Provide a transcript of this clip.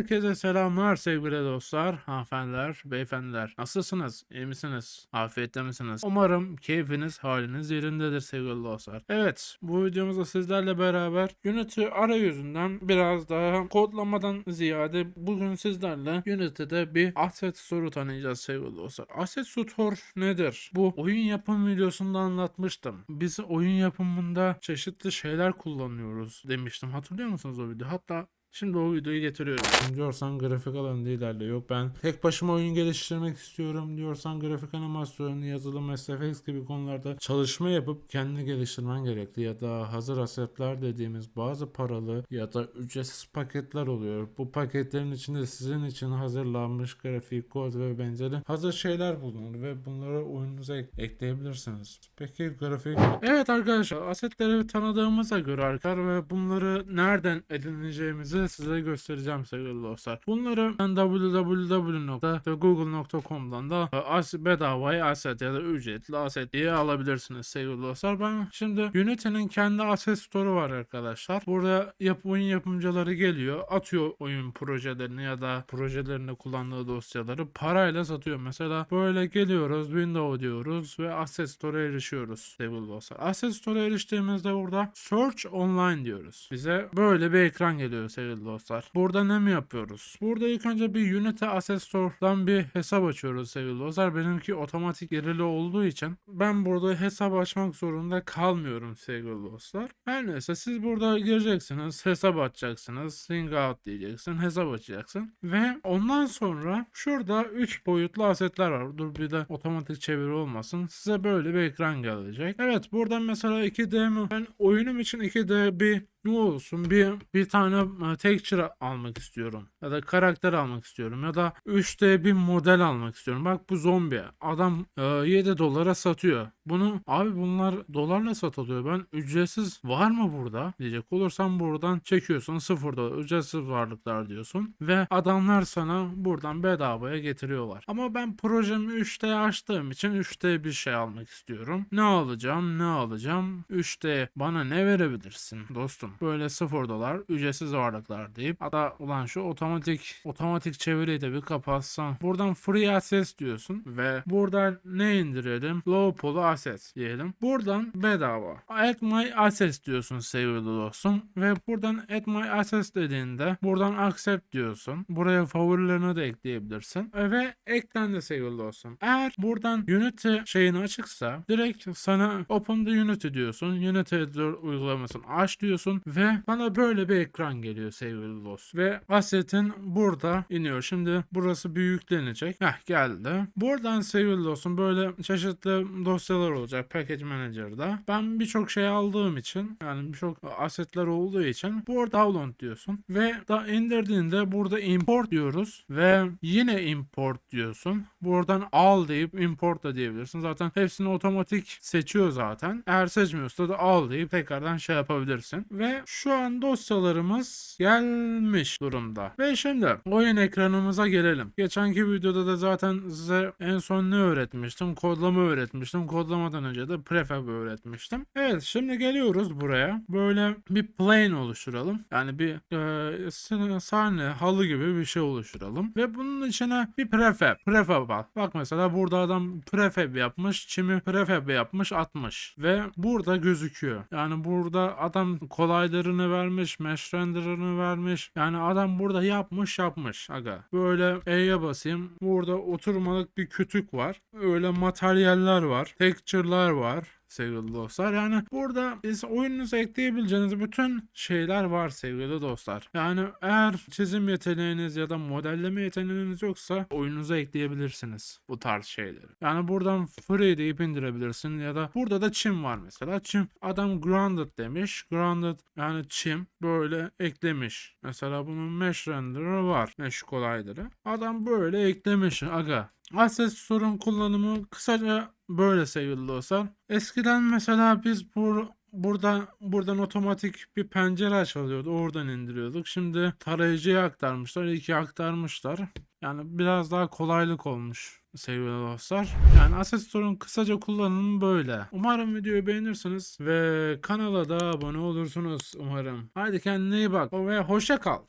Herkese selamlar sevgili dostlar, hanımefendiler, beyefendiler. Nasılsınız? İyi misiniz? Afiyette misiniz? Umarım keyfiniz, haliniz yerindedir sevgili dostlar. Evet, bu videomuzda sizlerle beraber Unity arayüzünden biraz daha kodlamadan ziyade bugün sizlerle Unity'de bir asset store'u tanıyacağız sevgili dostlar. Asset store nedir? Bu oyun yapım videosunda anlatmıştım. Biz oyun yapımında çeşitli şeyler kullanıyoruz demiştim. Hatırlıyor musunuz o videoyu? Hatta Şimdi o videoyu getiriyorum. Diyorsan grafik alanında ilerle. Yok ben tek başıma oyun geliştirmek istiyorum diyorsan grafik animasyon, yazılım, SFX gibi konularda çalışma yapıp kendini geliştirmen gerekli. Ya da hazır asetler dediğimiz bazı paralı ya da ücretsiz paketler oluyor. Bu paketlerin içinde sizin için hazırlanmış grafik, kod ve benzeri hazır şeyler bulunur ve bunları oyununuza ek- ekleyebilirsiniz. Peki grafik... Evet arkadaşlar asetleri tanıdığımıza göre arkadaşlar ve bunları nereden edineceğimizi size göstereceğim sevgili dostlar. Bunları ben www.google.com'dan da e, as bedavaya aset ya da ücretli aset diye alabilirsiniz sevgili dostlar. Ben şimdi Unity'nin kendi aset store'u var arkadaşlar. Burada yap oyun yapımcıları geliyor, atıyor oyun projelerini ya da projelerinde kullandığı dosyaları parayla satıyor. Mesela böyle geliyoruz, window diyoruz ve asset store'a erişiyoruz sevgili dostlar. Asset store'a eriştiğimizde burada search online diyoruz. Bize böyle bir ekran geliyor sevgili dostlar. Burada ne mi yapıyoruz? Burada ilk önce bir Unity Asset Store'dan bir hesap açıyoruz sevgili dostlar. Benimki otomatik girili olduğu için ben burada hesap açmak zorunda kalmıyorum sevgili dostlar. Her neyse siz burada gireceksiniz, hesap açacaksınız, sync out diyeceksin, hesap açacaksın ve ondan sonra şurada 3 boyutlu asetler var. Dur bir de otomatik çeviri olmasın. Size böyle bir ekran gelecek. Evet buradan mesela 2D mi? Ben oyunum için 2D bir ne olsun bir bir tane e, texture almak istiyorum ya da karakter almak istiyorum ya da 3D bir model almak istiyorum. Bak bu zombi adam e, 7 dolara satıyor. Bunu abi bunlar dolarla satılıyor. Ben ücretsiz var mı burada diyecek olursam buradan çekiyorsun 0 dolar ücretsiz varlıklar diyorsun ve adamlar sana buradan bedavaya getiriyorlar. Ama ben projemi 3D açtığım için 3D bir şey almak istiyorum. Ne alacağım ne alacağım 3D bana ne verebilirsin dostum? Böyle 0 dolar ücretsiz varlıklar deyip hatta ulan şu otomatik otomatik çeviriyi de bir kapatsan. Buradan free access diyorsun ve buradan ne indirelim? Low poly access diyelim. Buradan bedava. Add my access diyorsun sevgili dostum ve buradan add my access dediğinde buradan accept diyorsun. Buraya favorilerini de ekleyebilirsin. Ve eklendi sevgili dostum. Eğer buradan Unity şeyin açıksa direkt sana open the Unity diyorsun. Unity uygulamasını aç diyorsun ve bana böyle bir ekran geliyor sevgili dost. Ve assetin burada iniyor. Şimdi burası bir yüklenecek. Heh geldi. Buradan sevgili dostum böyle çeşitli dosyalar olacak Package Manager'da. Ben birçok şey aldığım için yani birçok asetler olduğu için burada download diyorsun ve da indirdiğinde burada import diyoruz ve yine import diyorsun. Buradan al deyip import da diyebilirsin. Zaten hepsini otomatik seçiyor zaten. Eğer seçmiyorsa da al deyip tekrardan şey yapabilirsin. Ve şu an dosyalarımız gelmiş durumda. Ve şimdi oyun ekranımıza gelelim. Geçenki videoda da zaten size en son ne öğretmiştim? Kodlama öğretmiştim. Kodlamadan önce de prefab öğretmiştim. Evet şimdi geliyoruz buraya. Böyle bir plane oluşturalım. Yani bir e, sahne- halı gibi bir şey oluşturalım. Ve bunun içine bir prefab. Prefab al. Bak mesela burada adam prefab yapmış. Çimi prefab yapmış atmış. Ve burada gözüküyor. Yani burada adam kolaylarını vermiş. Mesh render'ını vermiş. Yani adam burada yapmış yapmış. Aga. Böyle E'ye basayım. Burada oturmalık bir kütük var. Öyle materyaller var. Texture'lar var sevgili dostlar. Yani burada biz oyununuza ekleyebileceğiniz bütün şeyler var sevgili dostlar. Yani eğer çizim yeteneğiniz ya da modelleme yeteneğiniz yoksa oyununuza ekleyebilirsiniz bu tarz şeyleri. Yani buradan free deyip indirebilirsin ya da burada da çim var mesela. Çim adam grounded demiş. Grounded yani çim böyle eklemiş. Mesela bunun mesh render'ı var. Mesh kolayları. Adam böyle eklemiş aga. Asset sorun kullanımı kısaca böyle sevgili dostlar. Eskiden mesela biz bu burada buradan otomatik bir pencere açılıyordu. Oradan indiriyorduk. Şimdi tarayıcıya aktarmışlar. İyi ki aktarmışlar. Yani biraz daha kolaylık olmuş sevgili dostlar. Yani Asset Store'un kısaca kullanımı böyle. Umarım videoyu beğenirsiniz ve kanala da abone olursunuz umarım. Haydi kendine iyi bak ve hoşça kal.